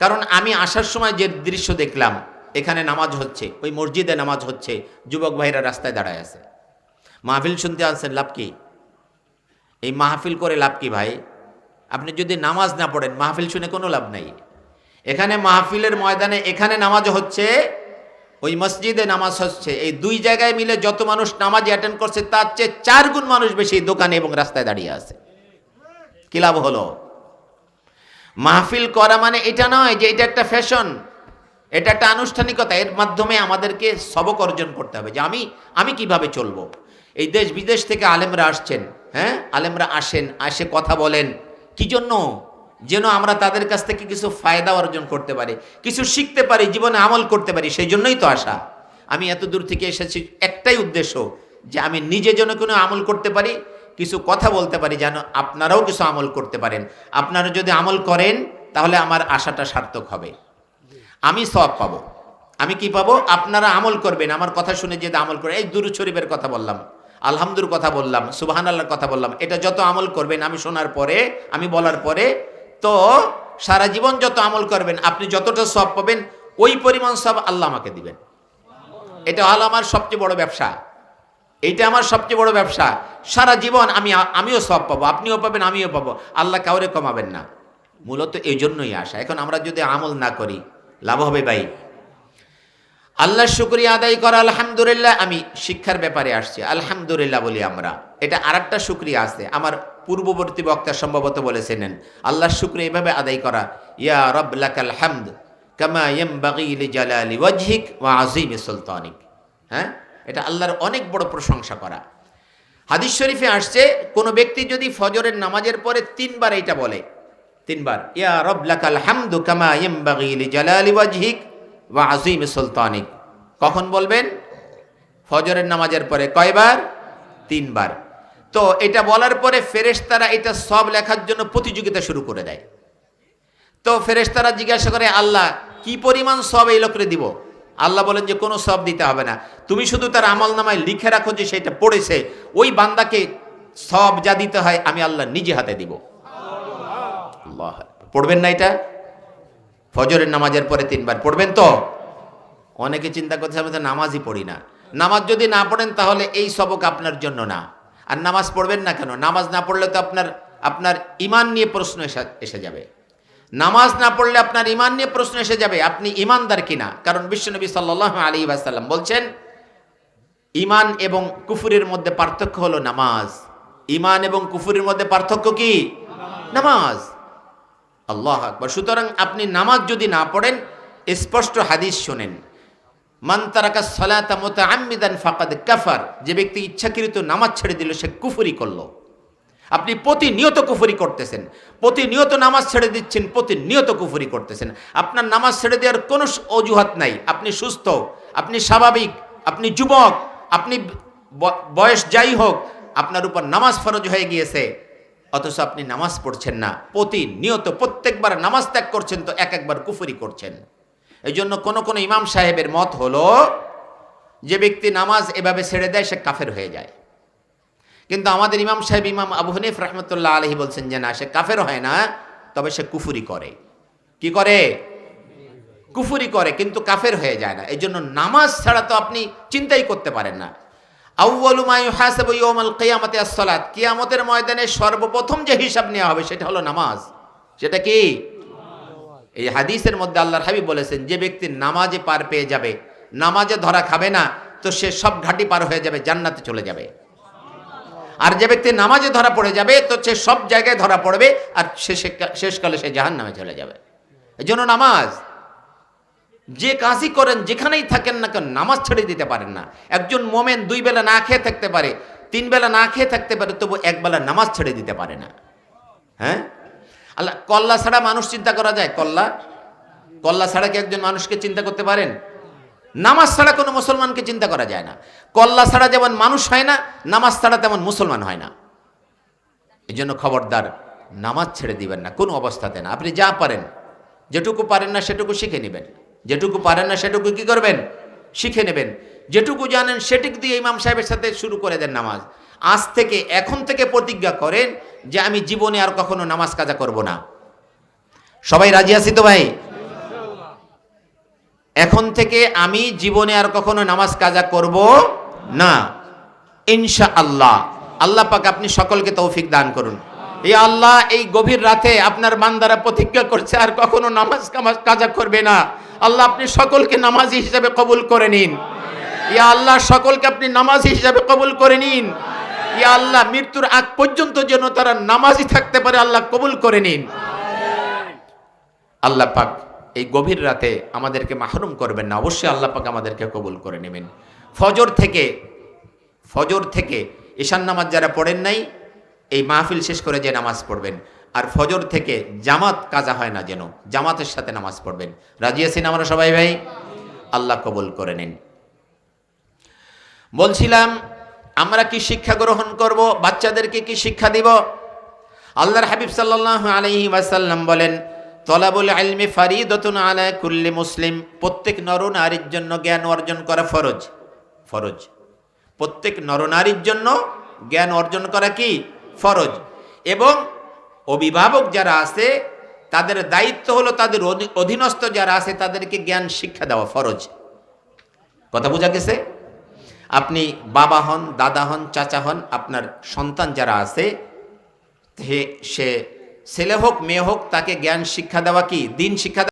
কারণ আমি আসার সময় যে দৃশ্য দেখলাম, এখানে নামাজ হচ্ছে, ওই মসজিদে নামাজ হচ্ছে, যুবক ভাইরা রাস্তায় দাঁড়ায় আছে। মাহফিল শুনতে আসছেন লাভ কি? এই মাহফিল করে লাভ কি ভাই? আপনি যদি নামাজ না পড়েন, মাহফিল শুনে কোনো লাভ নাই। এখানে মাহফিলের ময়দানে, এখানে নামাজ হচ্ছে, ওই মসজিদে নামাজ হচ্ছে। এই দুই জায়গায় মিলে যত মানুষ নামাজ অ্যাটেন্ড করছে, তার চেয়ে চার গুণ মানুষ বেশি দোকানে এবং রাস্তায় দাঁড়িয়ে আছে। কি লাভ হলো? মাহফিল করা মানে এটা নয় যে এটা একটা ফ্যাশন, এটা একটা আনুষ্ঠানিকতা, এর মাধ্যমে আমাদেরকে সবক অর্জন করতে হবে, যে আমি আমি কীভাবে চলবো। এই দেশ বিদেশ থেকে আলেমরা আসছেন হ্যাঁ? আলেমরা আসেন, আসে কথা বলেন। কি জন্য? যেন আমরা তাদের কাছ থেকে কিছু ফায়দা অর্জন করতে পারি, কিছু শিখতে পারি, জীবনে আমল করতে পারি, সেই জন্যই তো আসা। আমি এত দূর থেকে এসেছি, একটাই উদ্দেশ্য, যে আমি নিজে যেন কোনো আমল করতে পারি কিছু কথা বলতে পারি যেন আপনারাও কিছু আমল করতে পারেন। আপনারা যদি আমল করেন, তাহলে আমার আশাটা সার্থক হবে। আমি সব পাবো। আমি কি পাবো? আপনারা আমল করবেন। আমার কথা শুনে যে আমল করে, এই দুরু শরীফের কথা বললাম, আলহামদুর কথা বললাম সুবাহান আল্লাহর কথা বললাম, এটা যত আমল করবেন, আমি শোনার পরে, আমি বলার পরে, তো সারা জীবন যত আমল করবেন, আপনি যতটা সব পাবেন, ওই পরিমাণ সব আল্লাহ আমাকে দিবেন। এটা হলো আমার সবচেয়ে বড় ব্যবসা। এইটা আমার সবচেয়ে বড় ব্যবসা। সারা জীবন আমি আমিও সব পাবো, আপনিও পাবেন, আমিও পাবো। আল্লাহ কাউরে কমাবেন না। মূলত এই জন্যই আসা। এখন আমরা যদি আমল না করি, লাভ হবে ভাই। আল্লাহ শুক্রিয়া আদায় করা, আলহামদুলিল্লাহ, আমি শিক্ষার ব্যাপারে আসছি। আলহামদুলিল্লাহ বলি আমরা। এটা আর একটা শুক্রিয়া আছে। আমার পূর্ববর্তী বক্তা সম্ভবত বলেছিলেন, আল্লাহ শুক্রিয়া এভাবে আদায় করা, ইয়া রব লাকাল হামদ, কামা ইয়ম বাগিল জালালি ওয়াজহিক ওয়া আজিম সুলতানিক। হ্যাঁ? এটা আল্লাহর অনেক বড় প্রশংসা করা। হাদিস শরীফে আসছে, কোনো ব্যক্তি যদি ফজরের নামাজের পরে তিনবার এইটা বলে, তিনবার, ইয়া রব লাকাল হামদু কামা ইয়ম বাগিল জালালি ওয়াজহিক ওয়া আজিম সুলতানিক। কখন বলবেন? ফজরের নামাজের পরে কয়বার? তিনবার। তো এটা বলার পরে ফেরেশতারা এটা সব লেখার জন্য প্রতিযোগিতা শুরু করে দেয়। তো ফেরেশতারা জিজ্ঞাসা করে, আল্লাহ, কি পরিমাণ সব এই লোকরে দিব? আল্লাহ বলেন যে কোনো সব দিতে হবে না। তুমি শুধু তার আমল নামায় লিখে রাখো যে সেটা পড়েছে। ওই বান্দাকে সব যা দিতে হয় আমি আল্লাহ নিজে হাতে দিব। পড়বেন না এটা? ফজরের নামাজের পরে তিনবার পড়বেন তো? অনেকে চিন্তা করছে, আমি তো নামাজই পড়ি না। নামাজ যদি না পড়েন তাহলে এই সবক আপনার জন্য না। আর নামাজ পড়বেন না কেন? নামাজ না পড়লে তো আপনার আপনার ইমান নিয়ে প্রশ্ন এসে যাবে। নামাজ না পড়লে আপনার ইমান নিয়ে প্রশ্ন এসে যাবে, আপনি ইমানদার কিনা? কারণ বিশ্বনবী সাল্লাহ আলী আসাল্লাম বলছেন ইমান এবং কুফুরের মধ্যে পার্থক্য হলো নামাজ। ইমান এবং কুফুরের মধ্যে পার্থক্য কি? নামাজ। আল্লাহ আকবর। সুতরাং আপনি নামাজ যদি না পড়েন, স্পষ্ট হাদিস শোনেন। মান তারাকা সলাতা মতো আমিদান ফাকাদ কাফার। যে ব্যক্তি ইচ্ছাকৃত নামাজ ছেড়ে দিল, সে কুফুরি করল। আপনি প্রতিনিয়ত কুফুরি করতেছেন, প্রতিনিয়ত নামাজ ছেড়ে দিচ্ছেন, প্রতিনিয়ত কুফুরি করতেছেন। আপনার নামাজ ছেড়ে দেওয়ার কোনো অজুহাত নাই। আপনি সুস্থ, আপনি স্বাভাবিক, আপনি যুবক, আপনি বয়স যাই হোক, আপনার উপর নামাজ ফরজ হয়ে গিয়েছে। অথচ আপনি নামাজ পড়ছেন না। প্রতিনিয়ত প্রত্যেকবার নামাজ ত্যাগ করছেন তো এক একবার কুফুরি করছেন। এই জন্য কোনো কোনো ইমাম সাহেবের মত হলো, যে ব্যক্তি নামাজ এভাবে ছেড়ে দেয়, সে কাফের হয়ে যায়। কিন্তু আমাদের ইমাম সাহেব, ইমাম আবু হানিফ রহমতুল্লাহ আলহি বলছেন যে না, সে কাফের হয় না, তবে সে কুফুরি করে। কি করে? কুফুরি করে, কিন্তু কাফের হয়ে যায় না। এই জন্য নামাজ ছাড়া তো আপনি চিন্তাই করতে পারেন না। কিয়ামতে আসসালাত, কিয়ামতের ময়দানে সর্বপ্রথম যে হিসাব নেওয়া হবে সেটা হলো নামাজ। সেটা কি? এই হাদিসের মধ্যে আল্লাহর হাবিব বলেছেন, যে ব্যক্তি নামাজে পার পেয়ে যাবে, নামাজে ধরা খাবে না, তো সে সব ঘাটি পার হয়ে যাবে, জান্নাতে চলে যাবে। আর যে ব্যক্তি নামাজে ধরা পড়ে যাবে, তো সে সব জায়গায় ধরা পড়বে আর শেষে শেষকালে সে জাহান নামে চলে যাবে। এই জন্য নামাজ, যে কাজই করেন, যেখানেই থাকেন না কেন, নামাজ ছেড়ে দিতে পারেন না। একজন মোমেন দুই বেলা না খেয়ে থাকতে পারে, তিন বেলা না খেয়ে থাকতে পারে, তবু এক বেলা নামাজ ছেড়ে দিতে পারে না। হ্যাঁ? আল্লাহ, কল্লা ছাড়া মানুষ চিন্তা করা যায়? কল্লা? কল্লা ছাড়া কি একজন মানুষকে চিন্তা করতে পারেন? নামাজ ছাড়া কোনো মুসলমানকে চিন্তা করা যায় না। কল্লা ছাড়া যেমন মানুষ হয় না, নামাজ ছাড়া তেমন মুসলমান হয় না। এই জন্য খবরদার নামাজ ছেড়ে দিবেন না, কোনো অবস্থাতে না। আপনি যা পারেন, যেটুকু পারেন না সেটুকু শিখে নেবেন। যেটুকু পারেন না সেটুকু কি করবেন? শিখে নেবেন। যেটুকু জানেন সেটুকু দিয়ে ইমাম সাহেবের সাথে শুরু করে দেন নামাজ। আজ থেকে, এখন থেকে প্রতিজ্ঞা করেন যে আমি জীবনে আর কখনো নামাজ কাজা করব না। সবাই রাজি আছি তো ভাই? এখন থেকে আমি জীবনে আর কখনো নামাজ কাজা করব না। ইনশা আল্লাহ আল্লাহ পাক আপনি সকলকে তৌফিক দান করুন। এই আল্লাহ, এই গভীর রাতে আপনার বান্দারা প্রতিজ্ঞা করছে, আর কখনো নামাজ কাজা করবে না। আল্লাহ, আপনি সকলকে নামাজি হিসাবে কবুল করে নিন। ইয়া আল্লাহ, সকলকে আপনি নামাজি হিসাবে কবুল করে নিন। ইয়া আল্লাহ, মৃত্যুর আগ পর্যন্ত যেন তারা নামাজি থাকতে পারে, আল্লাহ কবুল করে নিন। আল্লাহ পাক এই গভীর রাতে আমাদেরকে মাহরুম করবেন না। অবশ্যই আল্লাহ আমাদেরকে কবুল করে নেবেন। ফজর থেকে ফজর থেকে ঈশান নামাজ যারা পড়েন নাই, এই মাহফিল শেষ করে যে নামাজ পড়বেন। আর ফজর থেকে জামাত কাজা হয় না যেন, জামাতের সাথে নামাজ পড়বেন। রাজি আছেন আমরা সবাই ভাই? আল্লাহ কবুল করে নিন। বলছিলাম, আমরা কি শিক্ষা গ্রহণ করব? বাচ্চাদেরকে কি শিক্ষা দিব? আল্লাহর হাবিব আলাইহি ওয়াসাল্লাম বলেন তলাবুল ইলমি ফারিদাতুন আলা কুল্লি মুসলিম। প্রত্যেক নরনারীর জন্য জ্ঞান অর্জন করা ফরজ। ফরজ। প্রত্যেক নরনারীর জন্য জ্ঞান অর্জন করা কি? ফরজ। এবং অভিভাবক যারা আছে, তাদের দায়িত্ব হলো তাদের অধীনস্থ যারা আছে, তাদেরকে জ্ঞান শিক্ষা দেওয়া ফরজ। কথা বোঝা গেছে? আপনি বাবা হন, দাদা হন, চাচা হন, আপনার সন্তান যারা আছে সে ছেলে হোক মেয়ে হোক তাকে জ্ঞান শিক্ষা দেওয়া কি? দিন শিক্ষা